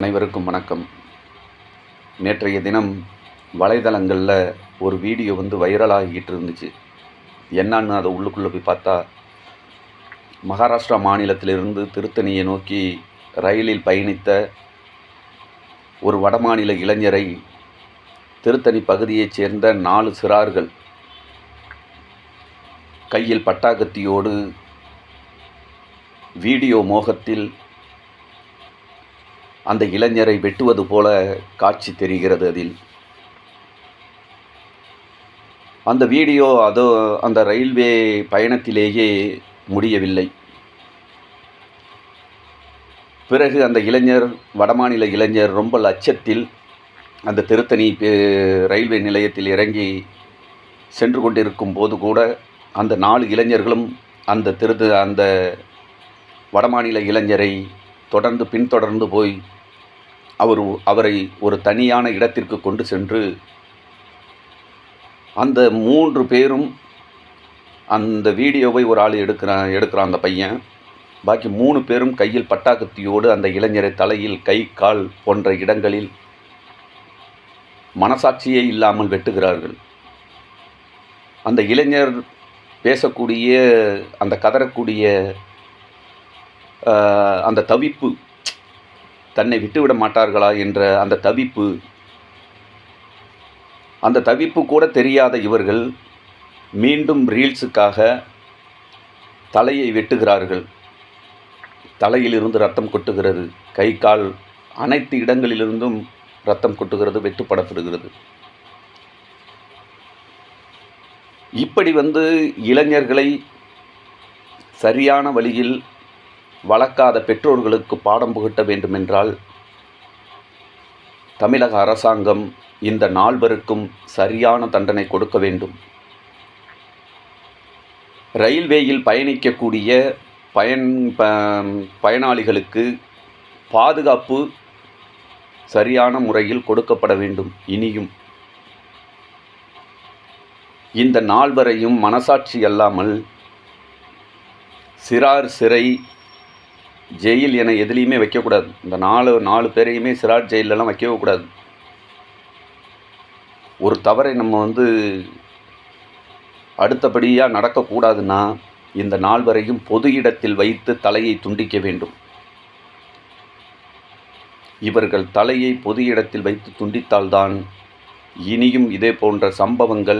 அனைவருக்கும் வணக்கம். நேற்றைய தினம் வலைதளங்களில் ஒரு வீடியோ வந்து வைரலாகிட்டு இருந்துச்சு. என்னன்னு அதை உள்ளுக்குள்ளே போய் பார்த்தா மகாராஷ்டிரா மாநிலத்திலிருந்து திருத்தணியை நோக்கி ரயிலில் பயணித்த ஒரு வடமாநில இளைஞரை திருத்தணி பகுதியைச் சேர்ந்த நாலு சிறார்கள் கையில் பட்டாக்கத்தியோடு வீடியோ மோகத்தில் அந்த இளைஞரை வெட்டுவது போல காட்சி தெரிகிறது அதில். அந்த வீடியோ அதோ அந்த ரயில்வே பயணத்திலேயே முடியவில்லை. பிறகு அந்த இளைஞர் வடமாநில இளைஞர் ரொம்ப லட்சத்தில் அந்த திருத்தணி பே- ரயில்வே நிலையத்தில் இறங்கி சென்று கொண்டிருக்கும் போது கூட அந்த நாலு இளைஞர்களும் அந்த திரு அந்த வடமாநில இளைஞரை தொடர்ந்து பின்தொடர்ந்து போய் அவர் அவரை ஒரு தனியான இடத்திற்கு கொண்டு சென்று அந்த மூன்று பேரும் அந்த வீடியோவை ஒரு ஆள் எடுக்கிறான் எடுக்கிறான் அந்த பையன். பாக்கி மூணு பேரும் கையில் பட்டாக்கத்தியோடு அந்த இளைஞரை தலையில் கை கால் போன்ற இடங்களில் மனசாட்சியே இல்லாமல் வெட்டுகிறார்கள். அந்த இளைஞர் பேசக்கூடிய அந்த கதறக்கூடிய அந்த தவிப்பு தன்னை விட்டுவிட மாட்டார்களா என்ற அந்த தவிப்பு அந்த தவிப்பு கூட தெரியாத இவர்கள் மீண்டும் ரீல்ஸுக்காக தலையை வெட்டுகிறார்கள். தலையிலிருந்து ரத்தம் கொட்டுகிறது. கை கால் அனைத்து இடங்களிலிருந்தும் ரத்தம் கொட்டுகிறது வெட்டுப்படப்படுகிறது. இப்படி வந்து இளைஞர்களை சரியான வழியில் வளர்க்காத பெற்றோர்களுக்கு பாடம் புகட்ட வேண்டுமென்றால் தமிழக அரசாங்கம் இந்த நால்வருக்கும் சரியான தண்டனை கொடுக்க வேண்டும். ரயில்வேயில் பயணிக்கக்கூடிய பயன் பயனாளிகளுக்கு பாதுகாப்பு சரியான முறையில் கொடுக்கப்பட வேண்டும் இனியும். இந்த நால்வரையும் மனசாட்சி அல்லாமல் சிறார் சிறை ஜெயில் என எதுலேயுமே வைக்கக்கூடாது. இந்த நாலு நாலு பேரையுமே சிறார் ஜெயிலெலாம் வைக்கவே கூடாது ஒரு தவறை நம்ம வந்து அடுத்தபடியாக நடக்கக்கூடாதுன்னா இந்த நால்வரையும் பொது இடத்தில் வைத்து தலையை துண்டிக்க வேண்டும். இவர்கள் தலையை பொது இடத்தில் வைத்து துண்டித்தால்தான் இனியும் இதே போன்ற சம்பவங்கள்